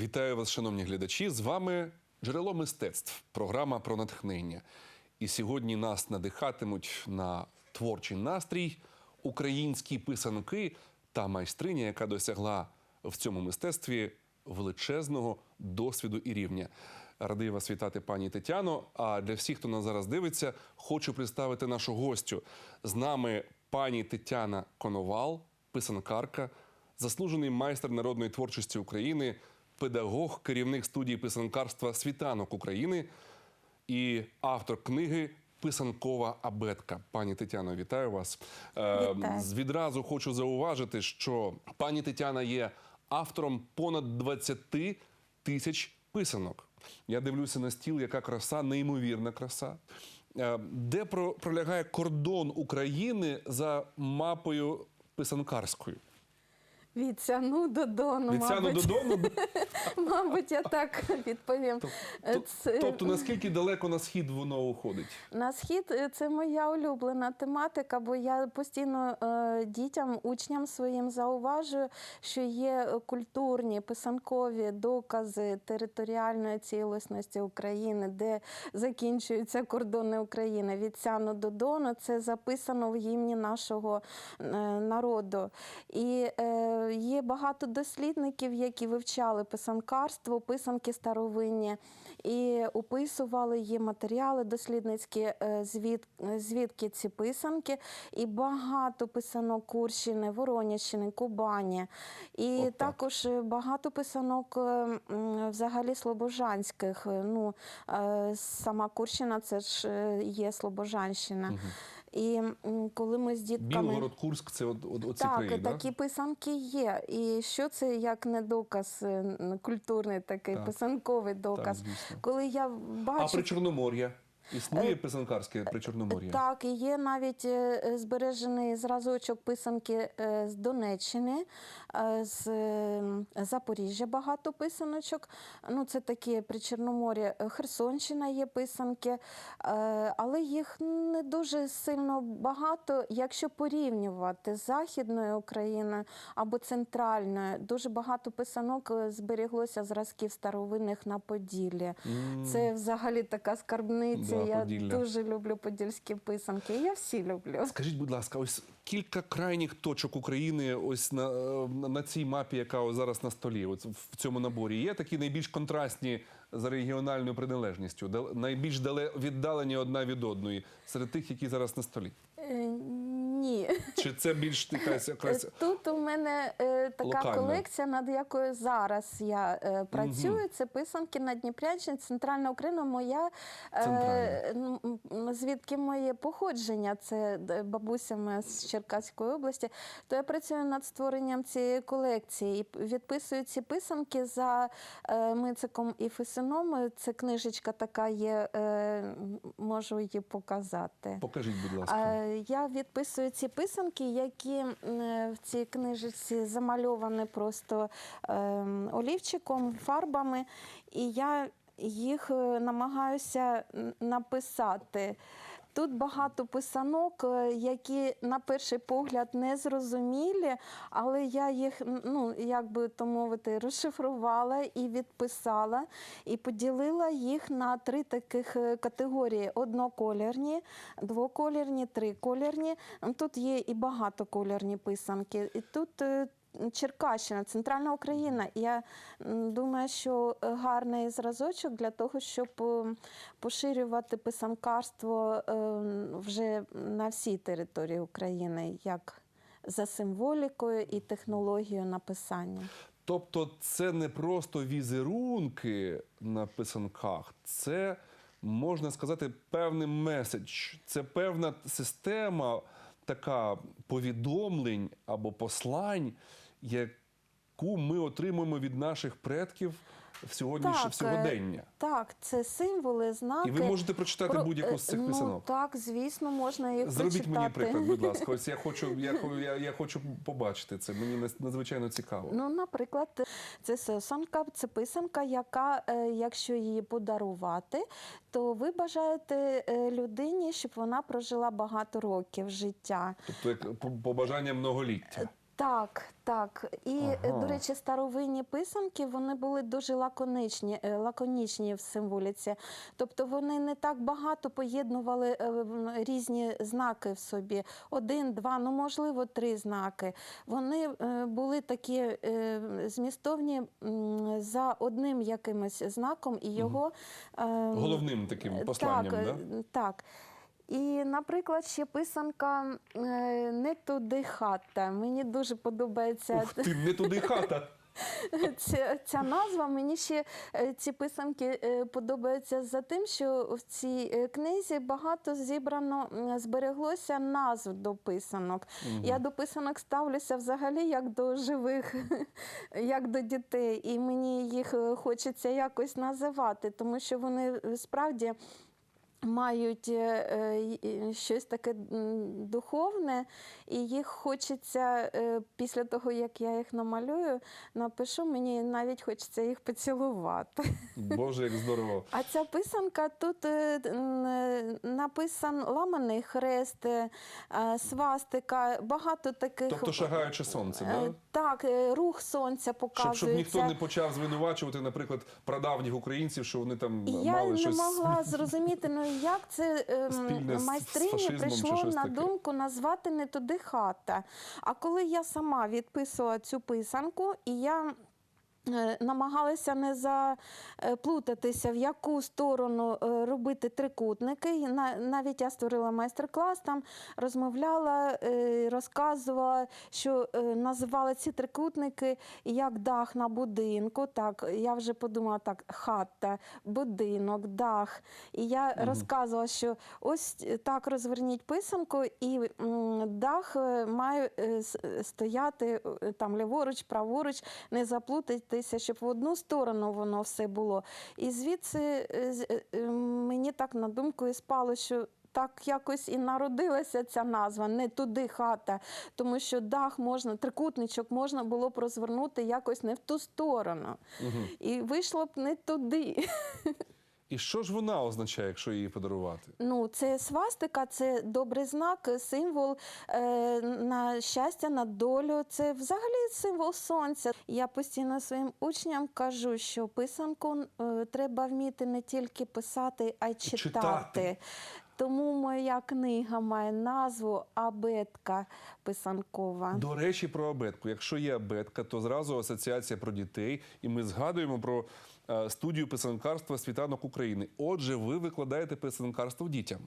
Вітаю вас, шановні глядачі. З вами джерело мистецтв, програма про натхнення. І сьогодні нас надихатимуть на творчий настрій українські писанки та майстриня, яка досягла в цьому мистецтві величезного досвіду і рівня. Радий вас вітати, пані Тетяно. А для всіх, хто нас зараз дивиться, хочу представити нашу гостю. З нами пані Тетяна Коновал, писанкарка, заслужений майстер народної творчості України, педагог, керівник студії писанкарства Світанок України і автор книги Писанкова абетка. Пані Тетяно, вітаю вас. Е, Вітаю. Відразу хочу зауважити, що пані Тетяна є автором понад 20 тисяч писанок. Я дивлюся на стіл, яка краса, неймовірна краса. Е, Де про- пролягає кордон України за мапою писанкарською? Від Сяну до Дону, Від Сяну мабуть. додому? мабуть, я так відповім. Е, Це- Тобто наскільки далеко на схід воно уходить? На схід е, це моя улюблена тематика, бо я постійно е, дітям, учням своїм зауважую, що є культурні писанкові докази територіальної цілісності України, де закінчуються кордони України від Сяну до Дону. Це записано в гімні нашого народу. І є багато дослідників, які вивчали писанкарство, писанки старовинні і описували є матеріали дослідницькі, е, звід, звідки ці писанки, і багато писанок Курщини, Вороняччини, Кубані. І так. також багато писанок е, взагалі слобожанських. Е, Ну, сама Курщина це ж є Слобожанщина. І коли ми з дітками. Білгород, Курськ це от, от, оці Так, краї, да? такі писанки є. І що це як не доказ, е, культурний такий Так. писанковий доказ. так, Коли я А бачу. при Чорномор'я? Існує писанкарське при Чорномор'я? Так, і є навіть е, е, збережений зразочок писанки е, з Донеччини, е, з е, Запоріжжя багато писаночок. Ну, це такі при Чорноморі Е, Херсонщина є писанки, е, але їх не дуже сильно багато, якщо порівнювати з Західною Україною або центральною. Дуже багато писанок е, зберіглося зразків старовинних на Поділлі. Це взагалі така скарбниця. Да, я Поділля. дуже люблю подільські писанки. Я всі люблю. Скажіть, будь ласка, ось кілька крайніх точок України, ось на, е, на цій мапі, яка ось зараз на столі, ось в цьому наборі, є такі найбільш контрастні за регіональною приналежністю, найбільш дале віддалені одна від одної серед тих, які зараз на столі. Е, Ні. Чи це більш якась якась Тут у мене е, така Локально. колекція, над якою зараз я е, працюю. Це писанки на Дніпрянщині, Центральна Україна. Моя е, м, м, звідки моє походження, це д- бабуся моя з Черкаської області. То я працюю над створенням цієї колекції і відписую ці писанки за е, Мициком і Фесином. Це книжечка така є, е, можу її показати. покажіть, будь ласка. Е, Я відписую ці писанки, які в цій книжці замальовані просто ем, олівчиком, фарбами, і я їх е, намагаюся написати. Тут багато писанок, е, які на перший погляд не зрозумілі, але я їх, ну як би то мовити, розшифрувала і відписала, і поділила їх на три таких е, категорії: одноколірні, двоколірні, триколірні. Тут є і багатоколірні писанки. І тут е, Черкащина, центральна Україна. Я думаю, що е, гарний зразочок для того, щоб е, поширювати писанкарство е, вже на всій території України, як за символікою і технологією написання. Тобто це не просто візерунки на писанках, це можна сказати певний меседж, це певна система така повідомлень або послань, яку ми отримуємо від наших предків в сьогоднішнє в е, сьогодення. Так, це символи, знаки. І ви можете прочитати будь-яку з цих е, писанок? Ну, так, звісно, можна їх Зробіть прочитати. мені приклад, будь ласка. Ось я хочу, я, я, я хочу побачити це. Мені надзвичайно цікаво. Ну, наприклад, це сосанка, це писанка, яка, е, якщо її подарувати, то ви бажаєте е, людині, щоб вона прожила багато років життя. Тобто, як побажання многоліття. Так, так. І, е, Ага. до речі, старовинні писанки вони були дуже лаконичні, е, лаконічні в символіці. Тобто вони не так багато поєднували е, різні знаки в собі. Один, два, ну можливо, три знаки. Вони були такі змістовні за одним якимось знаком, і його е, Головним таким посланням, так, да? так. І, наприклад, ще писанка е, не туди хата. Мені дуже подобається Ух ти, не туди хата. ця, ця назва. Мені ще е, ці писанки е, подобаються за тим, що в цій книзі багато зібрано збереглося назв до писанок. Я до писанок ставлюся взагалі як до живих, як до дітей, і мені їх хочеться якось називати, тому що вони справді. Мають е, е, щось таке духовне, і їх хочеться е, після того, як я їх намалюю, напишу, мені навіть хочеться їх поцілувати. Боже, як здорово. А ця писанка тут написан ламаний хрест, свастика, багато таких. Тобто шагаюче сонце, да? Так, рух сонця Щоб, показується. щоб ніхто не почав звинувачувати, наприклад, прадавніх українців, що вони там Я мали не щось. могла зрозуміти, ну як це ем, Спільне з- з майстрині фашизмом чи прийшло щось на таке. думку назвати не туди хата. А коли я сама відписувала цю писанку, і я. Е, Намагалася не заплутатися, в яку сторону е, робити трикутники. Навіть я створила майстер-клас, там розмовляла, е, розказувала, що е, називали ці трикутники як дах на будинку. Так, я вже подумала так: хата, будинок, дах. І я розказувала, що ось так розверніть писанку, і дах е, має е, стояти е, там ліворуч, праворуч, не заплутайтеся, щоб в одну сторону воно все було. І звідси е, е, е, мені так на думку і спало, що. Так якось і народилася ця назва, не туди хата, тому що дах можна, трикутничок можна було б розвернути якось не в ту сторону. І вийшло б не туди. І що ж вона означає, якщо її подарувати? Ну, це свастика, це добрий знак, символ е, на щастя, на долю. Це взагалі символ сонця. Я постійно своїм учням кажу, що писанку е, треба вміти не тільки писати, а й читати. Читати. Тому моя книга має назву Абетка писанкова. До речі, про абетку. Якщо є абетка, то зразу асоціація про дітей, і ми згадуємо про студію писанкарства світанок України. Отже, ви викладаєте писанкарство дітям.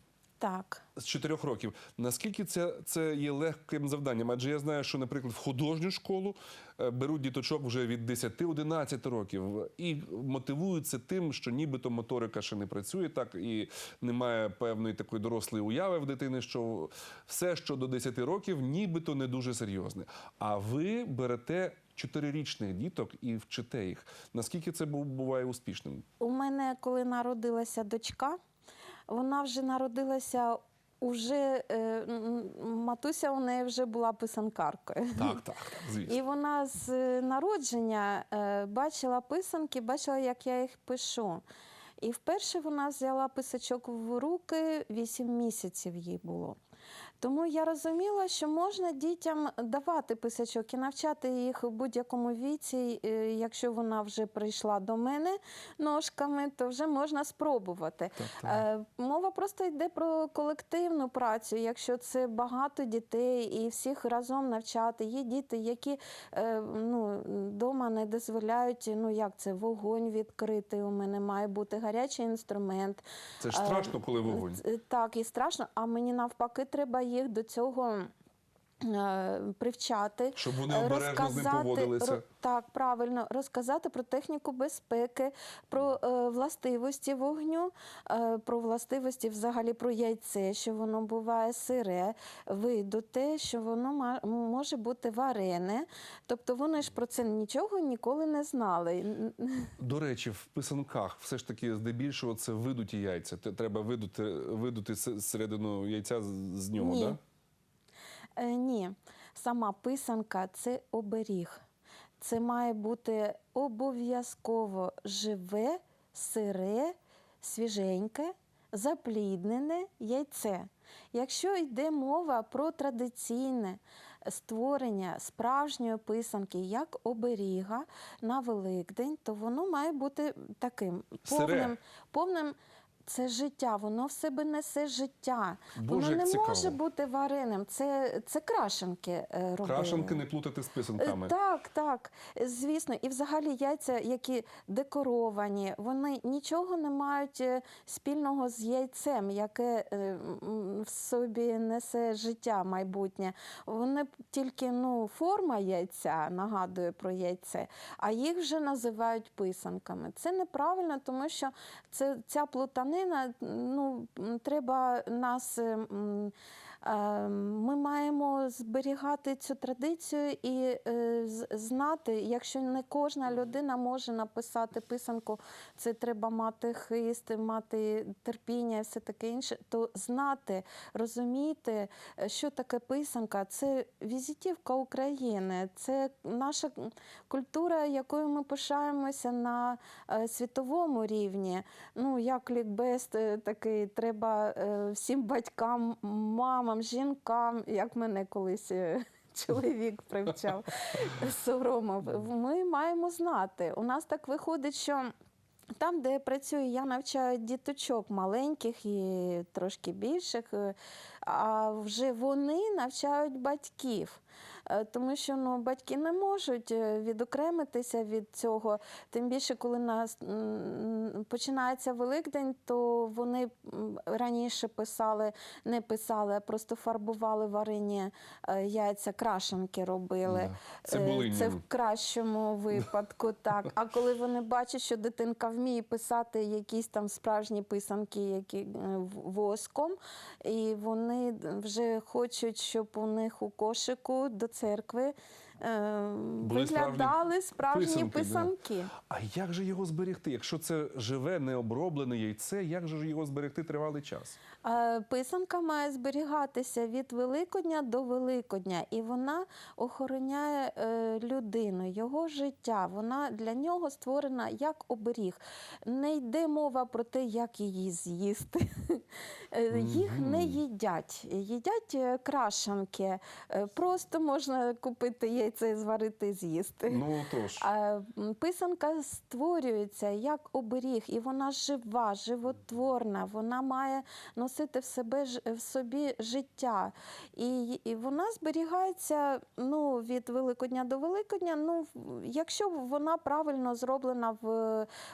Так. з 4 років. Наскільки це, це є легким завданням? Адже я знаю, що, наприклад, в художню школу е, беруть діточок вже від 10-11 років і мотивуються тим, що нібито моторика ще не працює так і немає певної такої дорослої уяви в дитини, що все, що до 10 років, нібито не дуже серйозне. А ви берете чотирирічних діток і вчите їх. Наскільки це буває успішним? У мене, коли народилася дочка, вона вже народилася. Уже е, матуся у неї вже була писанкаркою. Так, так, звісно. І вона з е, народження е, бачила писанки, бачила, як я їх пишу. І вперше вона взяла писачок в руки, 8 місяців їй було. Тому я розуміла, що можна дітям давати писачок і навчати їх у будь-якому віці. Е, Якщо вона вже прийшла до мене ножками, то вже можна спробувати. Е, Мова просто йде про колективну працю. Якщо це багато дітей і всіх разом навчати. Є діти, які е, ну, вдома не дозволяють, ну як це, вогонь відкритий. У мене має бути гарячий інструмент. Це ж страшно, коли вогонь. Так, і страшно, а мені навпаки треба їх до цього. Е, Привчати, Щоб вони е, обережно з ним поводилися. так, правильно розказати про техніку безпеки, про е, властивості вогню, е, про властивості взагалі про яйце, що воно буває сире, видуте, що воно ма- може бути варене. Тобто вони ж про це нічого ніколи не знали. До речі, в писанках все ж таки здебільшого це видуті яйця. Треба видути, видути середину яйця з- з нього, Ні. Да? Е, ні, сама писанка це оберіг. Це має бути обов'язково живе, сире, свіженьке, запліднене яйце. Якщо йде мова про традиційне створення справжньої писанки як оберіга на Великдень, то воно має бути таким повним, повним. Це життя, воно в себе несе життя. Боже, воно не цікаво. може бути вареним. Це, це крашенки е, робили. Крашенки не плутати з писанками. Е, Так, так, звісно. І взагалі яйця, які декоровані, вони нічого не мають е, спільного з яйцем, яке в собі несе життя майбутнє. Вони тільки ну, форма яйця нагадує про яйце, а їх вже називають писанками. Це неправильно, тому що це, ця плутанина, ну, треба нас. Е, м, Е, Ми маємо зберігати цю традицію і е, знати, якщо не кожна людина може написати писанку, це треба мати хист, мати терпіння і все таке інше, то знати, розуміти, е, що таке писанка, це візитівка України, це наша культура, якою ми пишаємося на е, світовому рівні. Ну, як лікбест такий, треба всім батькам, мамам, жінкам, як мене колись. е, Чоловік привчав соромив. Ми маємо знати. У нас так виходить, що там, де я працюю, я навчаю діточок маленьких і трошки більших, е, а вже вони навчають батьків. Е, Тому що ну, батьки не можуть е, відокремитися від цього. Тим більше, коли нас починається Великдень, то вони раніше писали, не писали, а просто фарбували варені яйця, крашенки робили. Да. Е, Це в кращому випадку, так. А коли вони бачать, що дитинка вміє писати якісь там справжні писанки, які е, воском, і вони вже хочуть, щоб у них у кошику до церкви Були виглядали справжні писанки, да. писанки. А як же його зберегти? Якщо це живе, необроблене яйце, як же його зберегти тривалий час? Е, Писанка має зберігатися від Великодня до Великодня, і вона охороняє е, людину, його життя. Вона для нього створена як оберіг. Не йде мова про те, як її з'їсти. Е, Їх не їдять. Їдять е, крашанки. Е, Просто можна купити яйце, зварити і з'їсти. Ну тож. А, Писанка створюється як оберіг, і вона жива, животворна, вона має носити в себе в собі життя. І, і вона зберігається ну, від Великодня до Великодня. Ну, якщо вона правильно зроблена в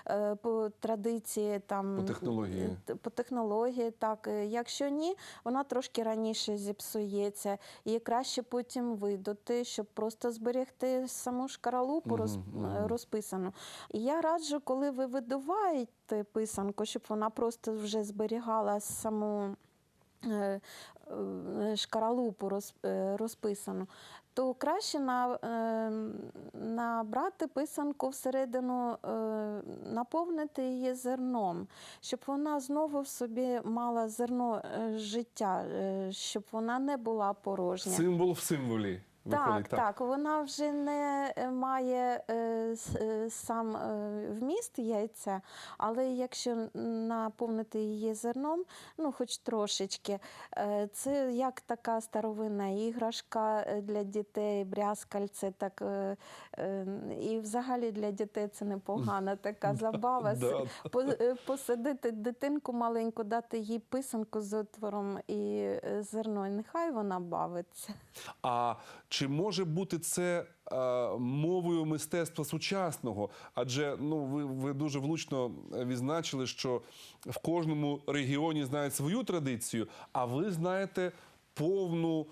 е, по традиції там По технології. по технології, так. Е, Якщо ні, вона трошки раніше зіпсується. Її краще потім видати, щоб просто зберегти саму шкаралупу роз, розписану. І я раджу, коли ви видуваєте писанку, щоб вона просто вже зберігала саму. е, е, Шкаралупу роз, е, розписану, то краще на, е, набрати писанку всередину, е, наповнити її зерном, щоб вона знову в собі мала зерно е, життя, е, щоб вона не була порожня. Символ в символі. Так, Виходить, так, вона вже не е, має е, е, сам е, вміст яйця, але якщо наповнити її зерном, ну хоч трошечки, е, це як така старовинна іграшка е, для дітей, брязкальце, так е, е, і взагалі для дітей це непогана така забава. Посадити дитинку маленьку, дати їй писанку з отвором і зерно, і нехай вона бавиться. А чи може бути це е, мовою мистецтва сучасного? Адже ну ви, ви дуже влучно відзначили, що в кожному регіоні знають свою традицію, а ви знаєте повну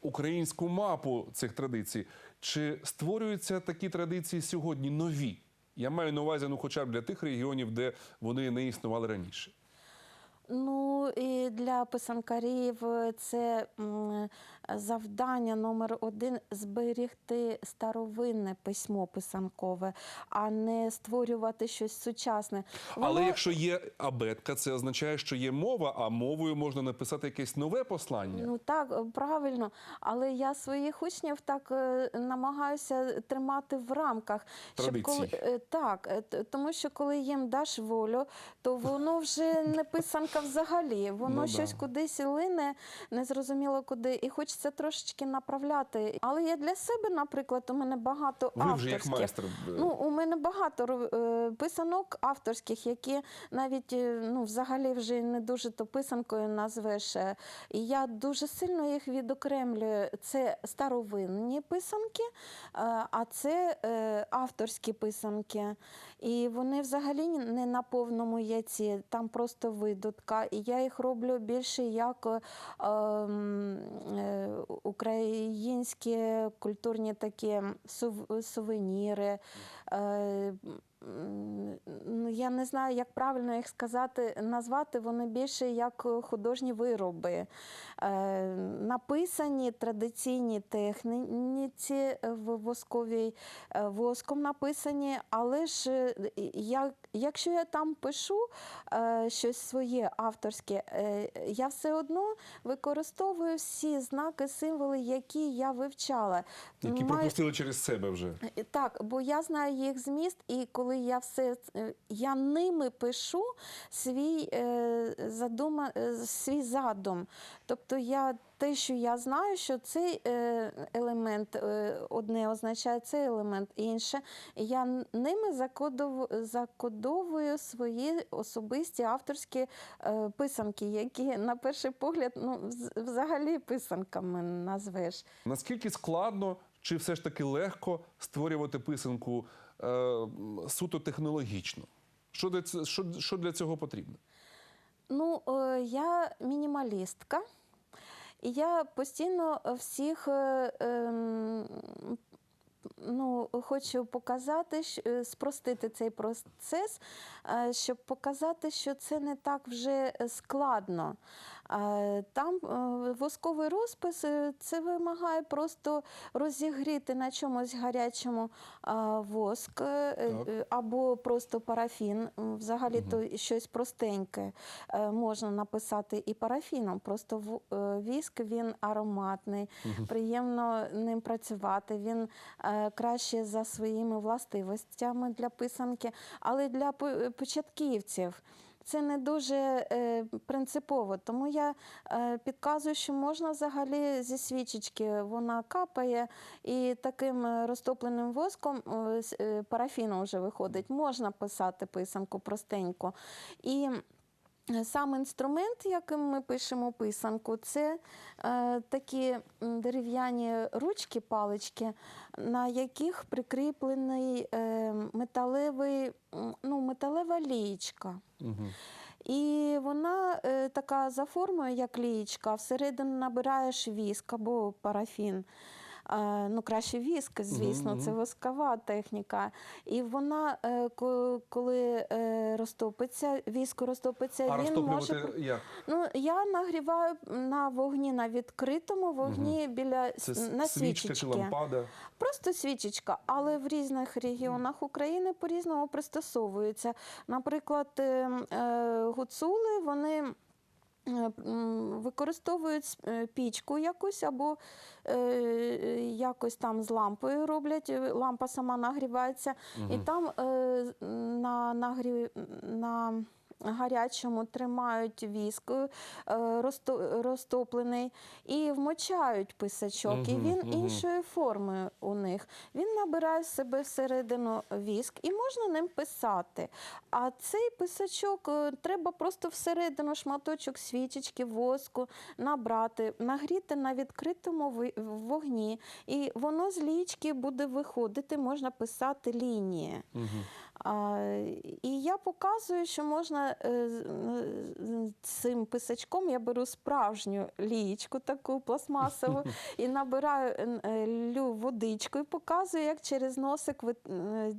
українську мапу цих традицій. Чи створюються такі традиції сьогодні нові? Я маю на увазі, ну, хоча б для тих регіонів, де вони не існували раніше. Ну і для писанкарів це завдання номер один зберігти старовинне письмо писанкове, а не створювати щось сучасне. Але якщо є абетка, це означає, що є мова, а мовою можна написати якесь нове послання. Ну так, е, правильно. Але я своїх учнів так е, намагаюся тримати в рамках. Щоб коли, е, так, тому що коли їм даш волю, то воно вже не писанка взагалі. Воно Ну да. щось кудись лине, незрозуміло куди, і хочеться трошечки направляти. Але я для себе, наприклад, у мене багато Ви вже як авторських. майстер. е, Ну, у мене багато е, писанок авторських, які навіть е, ну, взагалі вже не дуже то писанкою назвеш. І я дуже сильно їх відокремлюю. Це старовинні писанки, а це авторські писанки. І вони взагалі не на повному яйці, там просто видутка. І я їх роблю більше як е, е, українські культурні такі сув- сувеніри. Е, ну, Я не знаю, як правильно їх сказати, назвати. Вони більше як художні вироби. Е, Написані традиційні техніці е, в восковій е, воском написані, але ж е, як, якщо я там пишу е, щось своє авторське, е, я все одно використовую всі знаки, символи, які я вивчала. Які пропустили через себе вже. Е, Так, бо я знаю їх зміст, і коли я все е, я ними пишу свій е, задума, е, свій задум. Тобто я те, що я знаю, що цей елемент одне означає цей елемент інше. Я ними закодов, закодовую свої особисті авторські писанки, які на перший погляд ну, взагалі писанками назвеш. Наскільки складно чи все ж таки легко створювати писанку суто технологічно? Що для, ц- що, що для цього потрібно? Ну, е, я мінімалістка, і я постійно всіх е, ем, ну, хочу показати, е, спростити цей процес, е, щоб показати, що це не так вже складно. Е, Там е, восковий розпис е, це вимагає просто розігріти на чомусь гарячому воск Так. або просто парафін. Взагалі то щось простеньке можна написати і парафіном. Просто віск він ароматний, приємно ним працювати. Він краще за своїми властивостями для писанки, але для початківців. Це не дуже е, принципово, тому я е, підказую, що можна взагалі зі свічечки вона капає, і таким е, розтопленим воском парафіном вже виходить. Можна писати писанку простенько. І Сам інструмент, яким ми пишемо писанку, це е, такі дерев'яні ручки, палички, на яких прикріплений е, металевий, ну, металева лієчка. Угу. І вона е, така за формою, як лієчка, всередину набираєш віск або парафін. Е, ну, краще віск, звісно, це воскова техніка. І вона, е, коли е, розтопиться, віск розтопиться, А він може. як? Ну, я нагріваю на вогні на відкритому вогні біля Це на свічка чи лампада? Просто свічечка, але в різних регіонах України по-різному пристосовуються. Наприклад, е, е, гуцули вони. Е, Використовують е, пічку якусь або е, якось там з лампою роблять. Лампа сама нагрівається, і там на, нагрів, на гарячому тримають віск е, розтоплений і вмочають писачок. І він мгм. іншої форми у них. Він набирає в себе всередину віск і можна ним писати. А цей писачок е, треба просто всередину шматочок свічечки, воску набрати, нагріти на відкритому вогні. І воно з лічки буде виходити, можна писати лінії. Угу. І я показую, що можна е, цим писачком я беру справжню лієчку, таку пластмасову, і набираю е, лю водичку і показую, як через носик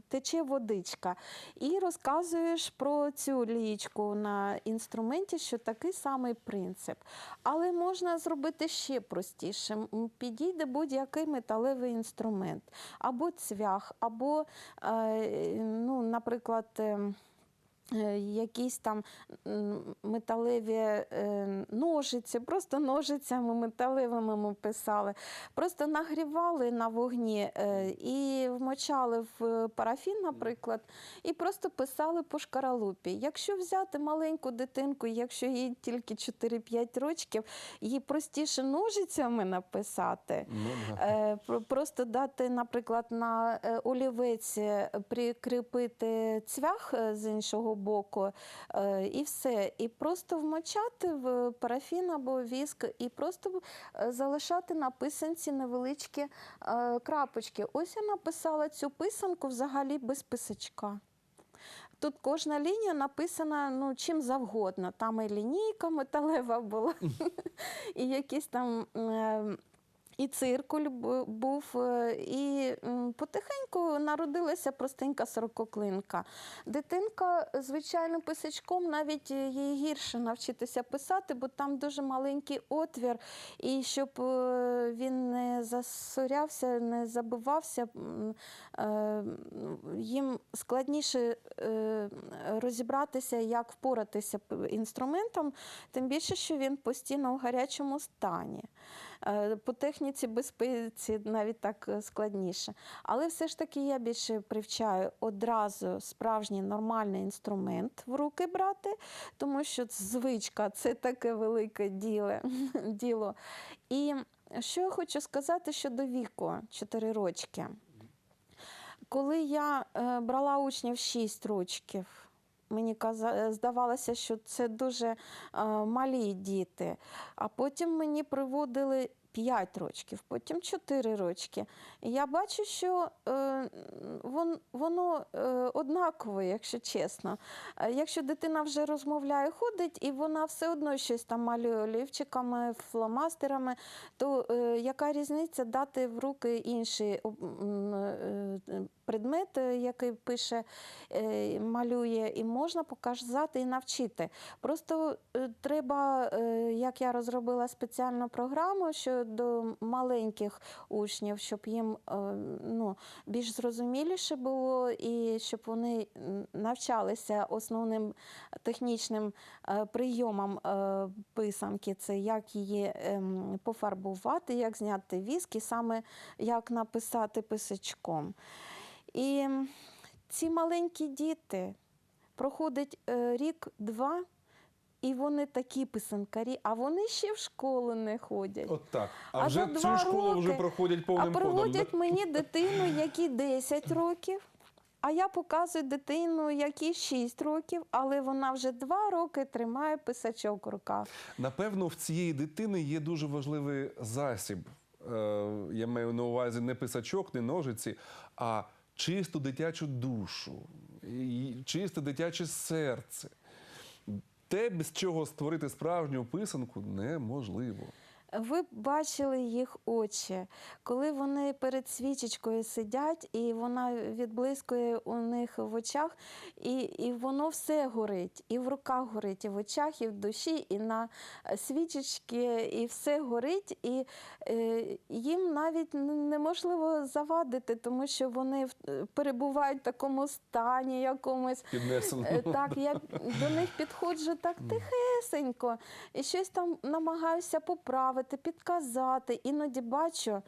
тече водичка. І розказуєш про цю лієчку на інструменті, що такий самий принцип. Але можна зробити ще простіше. Підійде будь-який металевий інструмент, або цвях, або, е, ну, наприклад, ем, Якісь там металеві е, ножиці, просто ножицями металевими ми писали. Просто нагрівали на вогні е, і вмочали в парафін, наприклад, і просто писали по шкаралупі. Якщо взяти маленьку дитинку, якщо їй тільки 4-5 років, їй простіше ножицями написати. Ну. Е, Просто дати, наприклад, на е, олівець е, прикріпити цвях е, з іншого боку, е, і все. І просто вмочати в парафін або віск, і просто е, залишати на писанці невеличкі е, крапочки. Ось я написала цю писанку взагалі без писачка. Тут кожна лінія написана ну, чим завгодно. Там і лінійка металева була, і якісь там. І циркуль був, е, і потихеньку народилася простенька сорококлинка. Дитинка, звичайно, писачком навіть е, їй гірше навчитися писати, бо там дуже маленький отвір, і щоб е, він не засорявся, не забивався, їм складніше розібратися, як впоратися інструментом, тим більше, що він постійно в гарячому стані. Е, По техніці безпеці навіть так е, складніше. Але все ж таки я більше привчаю одразу справжній нормальний інструмент в руки брати, тому що звичка це таке велике діло. І що я хочу сказати щодо віку 4 рочки. Коли я е, брала учнів 6 рочків, мені е, здавалося, що це дуже е, малі діти. А потім мені приводили 5 рочків, потім 4 рочки. І я бачу, що е, вон, воно е, однакове, якщо чесно. Е, Якщо дитина вже розмовляє, ходить, і вона все одно щось там малює олівчиками, фломастерами, то е, яка різниця дати в руки інший е, предмет, який пише, е, малює, і можна показати і навчити. Просто е, треба, е, як я розробила спеціальну програму щодо маленьких учнів, щоб їм е, ну, більш зрозуміліше було і щоб вони навчалися основним технічним е, прийомам е, писанки. Це як її ем, пофарбувати, як зняти віск і саме як написати писачком. І ці маленькі діти проходить рік-два, і вони такі писанкарі, а вони ще в школу не ходять. От так. А, А вже за цю школу вже роки- проходять А повним ходом. приводять да? мені дитину, якій 10 років. А я показую дитину, якій 6 років, але вона вже 2 роки тримає писачок в руках. Напевно, в цієї дитини є дуже важливий засіб. Е, я маю на увазі не писачок, не ножиці, а чисту дитячу душу, чисте дитяче серце. Те, без чого створити справжню писанку, неможливо. Ви б бачили їх очі, коли вони перед свічечкою сидять, і вона відблискує у них в очах, і, і воно все горить, і в руках горить, і в очах, і в душі, і на свічечки, і все горить, і е, їм навіть неможливо завадити, тому що вони перебувають в такому стані якомусь. Піднесено. Так, я до них підходжу так тихесенько. І щось там намагаюся поправити, підказати. Іноді бачу,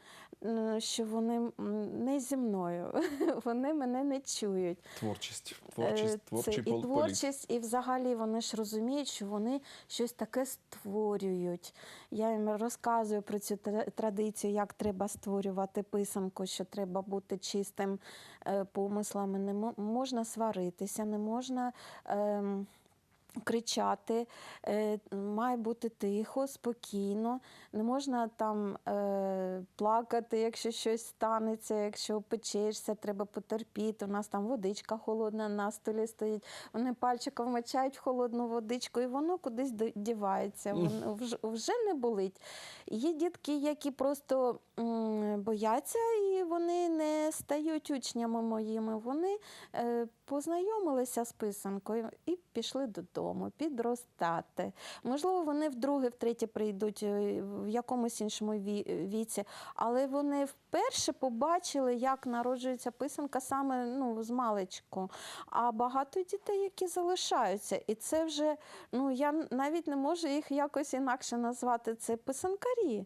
що вони не зі мною, вони мене не чують. Творчість, Е, творчість, Це і політ. творчість, і взагалі вони ж розуміють, що вони щось таке створюють. Я їм розказую про цю тра- традицію, як треба створювати писанку, що треба бути чистим е, помислами, не мо- можна сваритися, не можна. ем, Кричати, е, має бути тихо, спокійно, не можна там е, плакати, якщо щось станеться, якщо печешся, треба потерпіти. У нас там водичка холодна на столі стоїть. Вони пальчиком вмочають в холодну водичку, і воно кудись ди- дівається. Воно вже, вже не болить. Є дітки, які просто бояться, і вони не стають учнями моїми. Вони е, познайомилися з писанкою і пішли додому. підростати. Можливо, вони вдруге, втретє прийдуть е, в якомусь іншому віці, але вони вперше побачили, як народжується писанка саме ну, з маличку. А багато дітей, які залишаються. І це вже, ну я навіть не можу їх якось інакше назвати. Це писанкарі.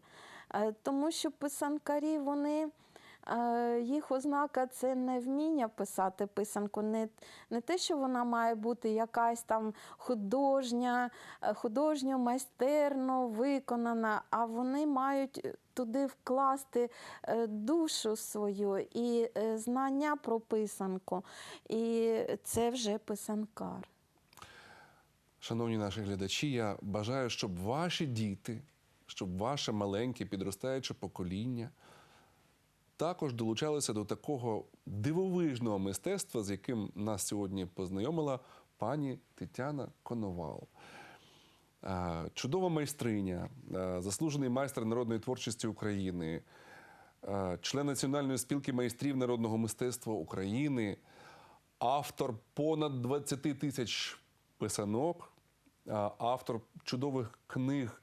Е, Тому що писанкарі, вони. Е, Їх ознака це не вміння писати писанку, не, не те, що вона має бути якась там художня, е, художньо майстерно виконана, а вони мають туди вкласти е, душу свою і знання про писанку. І це вже писанкар. Шановні наші глядачі, я бажаю, щоб ваші діти, щоб ваше маленьке підростаюче покоління також долучалися до такого дивовижного мистецтва, з яким нас сьогодні познайомила пані Тетяна Коновал. Чудова майстриня, заслужений майстер народної творчості України, член Національної спілки майстрів народного мистецтва України, автор понад 20 тисяч писанок, автор чудових книг,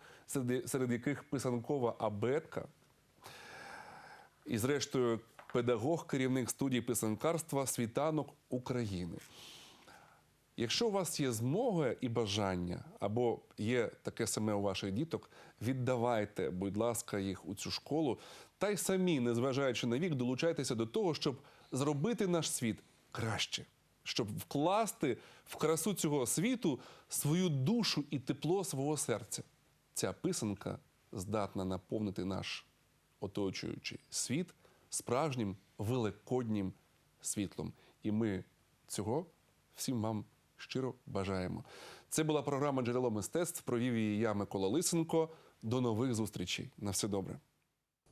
серед яких писанкова абетка. І, зрештою, педагог, керівник студії писанкарства Світанок України. Якщо у вас є змога і бажання, або є таке саме у ваших діток, віддавайте, будь ласка, їх у цю школу, та й самі, незважаючи на вік, долучайтеся до того, щоб зробити наш світ краще, щоб вкласти в красу цього світу свою душу і тепло свого серця. Ця писанка здатна наповнити наш оточуючий світ справжнім великоднім світлом. І ми цього всім вам щиро бажаємо. Це була програма Джерело мистецтв. Провів її я, Микола Лисенко. До нових зустрічей. На все добре.